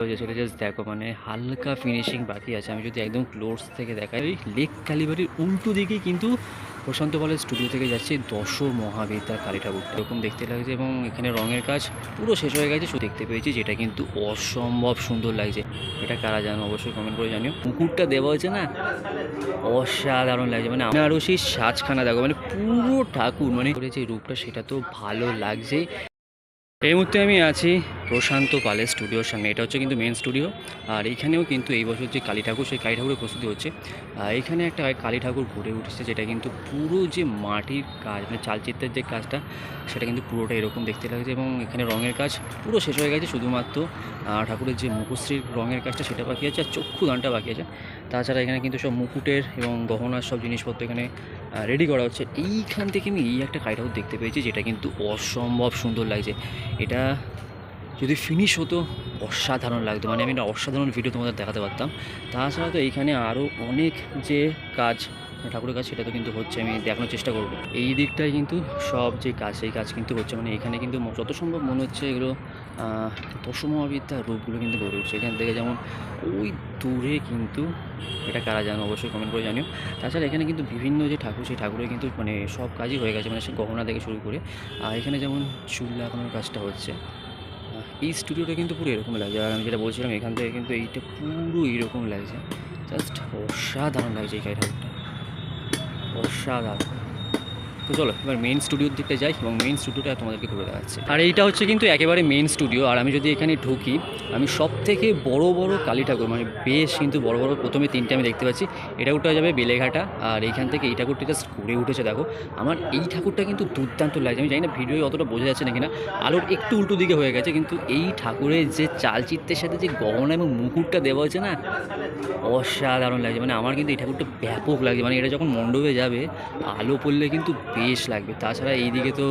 সেটা জাস্ট দেখো মানে হালকা ফিনিশিং বাকি আছে। আমি যদি একদম ক্লোজ থেকে দেখাই ওই লেক কালীবাড়ির উল্টো দিকেই কিন্তু প্রশান্ত পালের স্টুডিও থেকে যাচ্ছে দশ মহাবিদ্যার কালী ঠাকুরটা এরকম দেখতে লাগছে এবং এখানে রঙের কাজ পুরো শেষ হয়ে গেছে। শুধু দেখতে পেয়েছি যেটা কিন্তু অসম্ভব সুন্দর লাগছে। এটা কারা জানো? অবশ্যই কমেন্ট করে জানিও। পুকুরটা দেওয়া হয়েছে না? অসাধারণ লাগছে। মানে আরও সেই সাজখানা, দেখো মানে পুরো ঠাকুর। মানে যে রূপটা, সেটা তো ভালো লাগছে। এই মুহূর্তে আমি আছি প্রশান্ত পালের স্টুডিওর সামনে। এটা হচ্ছে কিন্তু মেন স্টুডিও আর এইখানেও কিন্তু এই বছর যে কালী ঠাকুর, সেই কালী ঠাকুরের প্রস্তুতি হচ্ছে। আর এইখানে একটা কালী ঠাকুর ঘুরে উঠেছে, যেটা কিন্তু পুরো যে মাটির কাজ মানে চালচিত্রের যে কাজটা, সেটা কিন্তু পুরোটা এরকম দেখতে লাগছে। এবং এখানে রঙের কাজ পুরো শেষ হয়ে গেছে, শুধুমাত্র ঠাকুরের যে মুখশ্রীর রঙের কাজটা সেটা বাকি আছে, আর চক্ষু দানটা বাকি আছে। তাছাড়া এখানে কিন্তু সব মুকুটের এবং গহনার সব জিনিসপত্র এখানে রেডি করা হচ্ছে। এইখান থেকে আমি এই একটা কাইট দেখতে পেয়েছি, যেটা কিন্তু অসম্ভব সুন্দর লাগছে। এটা যদি ফিনিশ হতো, অসাধারণ লাগতো। মানে আমি একটা অসাধারণ ভিডিও তোমাদের দেখাতে পারতাম। তাছাড়া তো এইখানে আরও অনেক যে কাজ ঠাকুরের কাজ সেটা তো কিন্তু হচ্ছে আমি দেখানোর চেষ্টা করব। এই দিকটায় কিন্তু সব যে কাজ সেই কাজ কিন্তু হচ্ছে। মানে এখানে কিন্তু যত সম্ভব মনে হচ্ছে এগুলো আহ, দশমহাবিদ্যার রূপগুলো কিন্তু গড়ে উঠছে। এখান থেকে যেমন ওই দূরে কিন্তু এটা কারা জানো অবশ্যই কমেন্ট করে জানিও। তাছাড়া এখানে কিন্তু বিভিন্ন যে ঠাকুর সেই ঠাকুরের কিন্তু মানে সব কাজই হয়ে গেছে মানে সে গহনা থেকে শুরু করে। আর এখানে যেমন চুল লাগানোর কাজটা হচ্ছে এই স্টুডিওটা কিন্তু পুরো এরকম লাগছে। আর আমি যেটা বলছিলাম এখান থেকে কিন্তু এইটা পুরো এরকম লাগছে। জাস্ট অসাধারণ লাগছে এই ঠাকুরটা অসাধারণ তো চলো, এবার মেইন স্টুডিওর দিকে যাই এবং মেইন স্টুডিওটা তোমাদেরকে ঘুরে দেখাচ্ছি। আর এইটা হচ্ছে কিন্তু একেবারে মেইন স্টুডিও আর আমি যদি এখানে ঢুকি, আমি সব থেকে বড় বড় কালী ঠাকুর মানে বেশ কিন্তু বড় বড়, প্রথমে তিনটে আমি দেখতে পাচ্ছি। এটা ঠাকুরটা যাবে বেলেঘাটা, আর এইখান থেকে এই ঠাকুরটা জাস্ট ঘুরে উঠেছে, দেখো। আমার এই ঠাকুরটা কিন্তু দুর্দান্ত লাগছে। আমি জানি না ভিডিও অতটা বোঝা যাচ্ছে না আলোর একটু উল্টো দিকে হয়ে গেছে, কিন্তু এই ঠাকুরের যে চালচিত্রের সাথে যে গহনা এবং মুকুটটা দেওয়া হয়েছে না, অসাধারণ লাগছে। মানে আমার কিন্তু এই ঠাকুরটা ব্যাপক লাগছে। মানে এটা যখন মণ্ডপে যাবে, আলো পড়লে কিন্তু বেশ লাগবে। তাছাড়া এইদিকে তো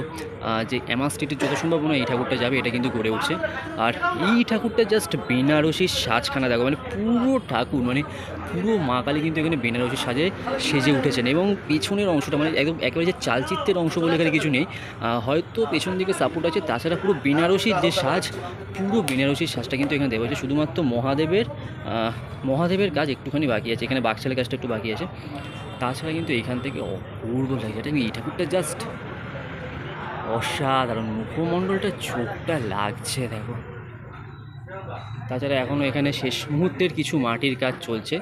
যে এমা স্ট্রিটের যত সম্ভাবনা এই ঠাকুরটা যাবে, এটা কিন্তু গড়ে উঠছে। আর এই ঠাকুরটা জাস্ট বেনারসির সাজখানা, দেখো মানে পুরো ঠাকুর মানে পুরো মা কালী কিন্তু এখানে বেনারসির সাজে সেজে উঠেছেন এবং পেছনের অংশটা মানে একদম একেবারে যে চালচিত্রের অংশ বলে এখানে কিছু নেই হয়তো পেছন দিকে সাপোর্ট আছে, তাছাড়া পুরো বেনারসির যে সাজ, পুরো বেনারসির সাজটা কিন্তু এখানে দেওয়া হয়েছে। শুধুমাত্র মহাদেবের মহাদেবের কাজ একটুখানি বাকি আছে, এখানে বাকশালের কাজটা একটু বাকি আছে। তাছাড়া কিন্তু এখান থেকে অপূর্ব লাগছে এটা এই ঠাকুরটা জাস্ট অসাধারণ। মুখমণ্ডলটা চোখটা লাগছে, দেখো। তাছাড়া এখনও এখানে শেষ মুহূর্তের কিছু মাটির কাজ চলছে।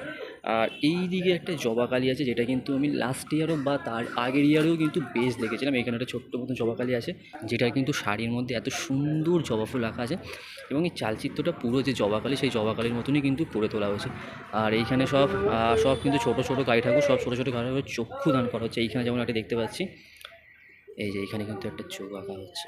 আর এই দিকে একটা জবা কালী আছে, যেটা কিন্তু আমি লাস্ট ইয়ারও বা তার আগের ইয়ারেও কিন্তু বেশ দেখেছিলাম। এখানে একটা ছোট্ট মতো জবা কালী আছে, যেটা কিন্তু শাড়ির মধ্যে এত সুন্দর জবা ফুল রাখা আছে এবং এই চালচিত্রটা পুরো যে জবা কালী, সেই জবাকালির মতনই কিন্তু করে তোলা হয়েছে। আর এইখানে সব সব কিন্তু ছোট ছোট কালী ঠাকুর, সব ছোট ছোট কালী ঠাকুর চক্ষু দান করা হচ্ছে। এইখানে যেমন একটা দেখতে পাচ্ছি, এই যে এখানে কিন্তু একটা চোখ আঁকা হচ্ছে।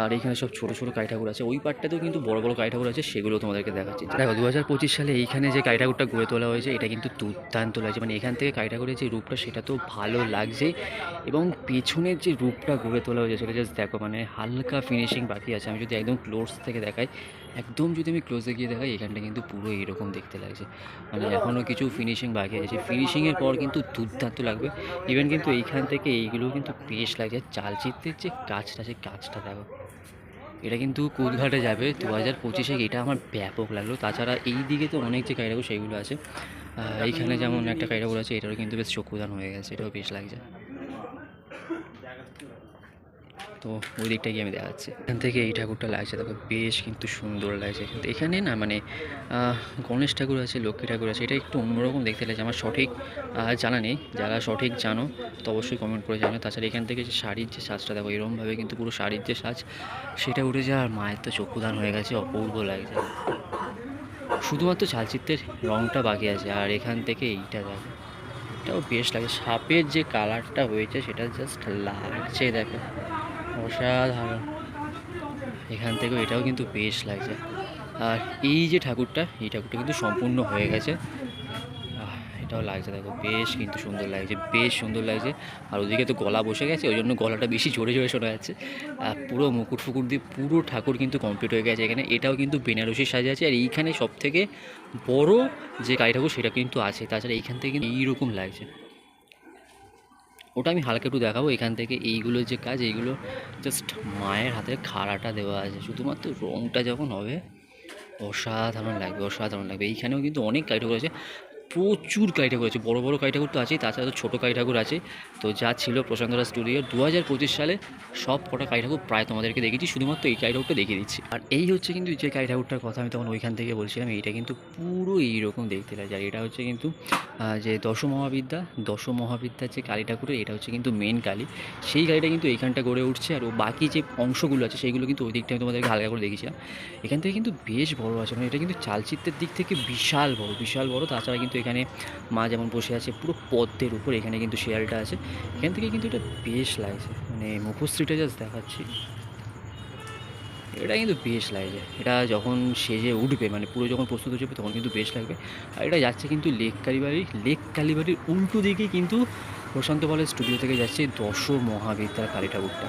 আর এখানে সব ছোট ছোট কালী ঠাকুর আছে। ওই পার্টটাতেও কিন্তু বড় বড় কালী ঠাকুর আছে, সেগুলো তোমাদেরকে দেখাচ্ছি। দেখো দু হাজার পঁচিশ সালে এইখানে যে কালী ঠাকুরটা গড়ে তোলা হয়েছে, এটা কিন্তু দুর্দান্ত লাগছে। মানে এখান থেকে কালী ঠাকুরের যে রূপটা, সেটা তো ভালো লাগছে। এবং পেছনের যে রূপটা গড়ে তোলা হয়েছে, সেটা জাস্ট দেখো মানে হালকা ফিনিশিং বাকি আছে। আমি যদি একদম ক্লোজ থেকে দেখাই, একদম যদি আমি ক্লোজে গিয়ে দেখাই, এখানটা কিন্তু পুরো এরকম দেখতে লাগছে। মানে এখনও কিছু ফিনিশিং বাকি আছে। ফিনিশিংয়ের পর কিন্তু দুর্দান্ত লাগবে। ইভেন কিন্তু এইখান থেকে এইগুলো কিন্তু বেশ লাগছে। চালচিত্রের যে কাজটা, সেই কাজটা দেখো। এটা কিন্তু কুদঘাটে যাবে। দু হাজার পঁচিশে এটা আমার ব্যাপক লাগল। তাছাড়া এই দিকে তো অনেক যে কাইরাগুলো সেইগুলো আছে। এইখানে যেমন একটা কাইরাগুলো আছে এটারও কিন্তু বেশ চক্ষুদান হয়ে গেছে। এটাও বেশ লাগছে। তো ওই দিকটা গিয়ে আমি দেখাচ্ছি। এখান থেকে এই ঠাকুরটা লাগছে, দেখো বেশ কিন্তু সুন্দর লাগছে। কিন্তু এখানে না মানে গণেশ ঠাকুর আছে, লক্ষ্মী ঠাকুর আছে, এটা একটু অন্যরকম দেখতে লাগছে। আমার সঠিক জানা নেই, যারা সঠিক জানো, তো অবশ্যই কমেন্ট করে জানো তাছাড়া এখান থেকে যে শাড়ির যে সাজটা, দেখো এরকমভাবে কিন্তু পুরো শাড়ির যে সাজ, সেটা উঠে যায় আর মায়ের তো চক্ষুদান হয়ে গেছে, অপূর্ব লাগছে। শুধুমাত্র চালচিত্রের রঙটা বাকি আছে, আর এখান থেকে এইটা দেখো, এটাও বেশ লাগে। সাপের যে কালারটা হয়েছে, সেটা জাস্ট লাগছে, দেখো। অসাধারণ। এখান থেকেও এটাও কিন্তু বেশ লাগছে। আর এই যে ঠাকুরটা, এই ঠাকুরটা কিন্তু সম্পূর্ণ হয়ে গেছে। এটাও লাগছে দেখো, বেশ কিন্তু সুন্দর লাগছে, বেশ সুন্দর লাগছে। আর ওদিকে তো গলা বসে গেছে, ওই জন্য গলাটা বেশি জোরে জোরে শোনা যাচ্ছে। আর পুরো মুকুট ফুকুট দিয়ে পুরো ঠাকুর কিন্তু কমপ্লিট হয়ে গেছে এখানে। এটাও কিন্তু বেনারসি সাজে আছে। আর এইখানে সব থেকে বড় যে কালী ঠাকুর, সেটা কিন্তু আছে। তাছাড়া এইখান থেকে কিন্তু এইরকম লাগছে। ওটা আমি হালকা একটু দেখাবো। এখান থেকে এইগুলো যে কাজ, এইগুলো জাস্ট মায়ের হাতে খাড়াটা দেওয়া আছে। শুধুমাত্র রঙটা যখন হবে, অসাধারণ লাগবে অসাধারণ লাগবে। এইখানেও কিন্তু অনেক ঠাকুর আছে প্রচুর কালী ঠাকুর আছে, বড় বড় কালী ঠাকুর তো আছেই, তাছাড়া তো ছোটো কালী ঠাকুর আছে। তো যা ছিল প্রশান্তরা স্টুডিও দু হাজার পঁচিশ সালে সব কটা কালী ঠাকুর প্রায় তোমাদেরকে দেখিয়েছি, শুধুমাত্র এই কালী ঠাকুরটা দেখিয়ে দিচ্ছি। আর এই হচ্ছে কিন্তু যে কালী ঠাকুরটার কথা আমি তখন ওইখান থেকে বলছিলাম, এইটা কিন্তু পুরো এইরকম দেখতে লাগে। আর এটা হচ্ছে কিন্তু যে দশ মহাবিদ্যা দশ মহাবিদ্যার যে কালী ঠাকুরের এটা হচ্ছে কিন্তু মেন কালী। সেই গাড়িটা কিন্তু এইখানটা গড়ে উঠছে, আর ও বাকি যে অংশগুলো আছে সেইগুলো কিন্তু ওই দিকটা আমি তোমাদেরকে হালকা করে দেখিয়েছিলাম। এখান থেকে কিন্তু বেশ বড় আছে মানে এটা কিন্তু চালচিত্রের দিক থেকে বিশাল বড় বিশাল বড়, তাছাড়া কিন্তু এখানে মা যেমন বসে আছে, পুরো পদ্মের উপর এখানে কিন্তু শেয়ালটা আছে। এখান থেকে কিন্তু এটা বেশ লাগছে মানে মুখশ্রীটা জাস্ট দেখাচ্ছি। এটা কিন্তু বেশ লাগছে, এটা যখন সেজে উঠবে মানে পুরো যখন প্রস্তুত হয়ে তখন কিন্তু বেশ লাগবে। আর এটা যাচ্ছে কিন্তু লেক কালীবাড়ি লেক কালীবাড়ির উল্টো দিকেই কিন্তু প্রশান্ত বলের স্টুডিও থেকে যাচ্ছে দশ মহাবিদ্যার কালী ঠাকুরটা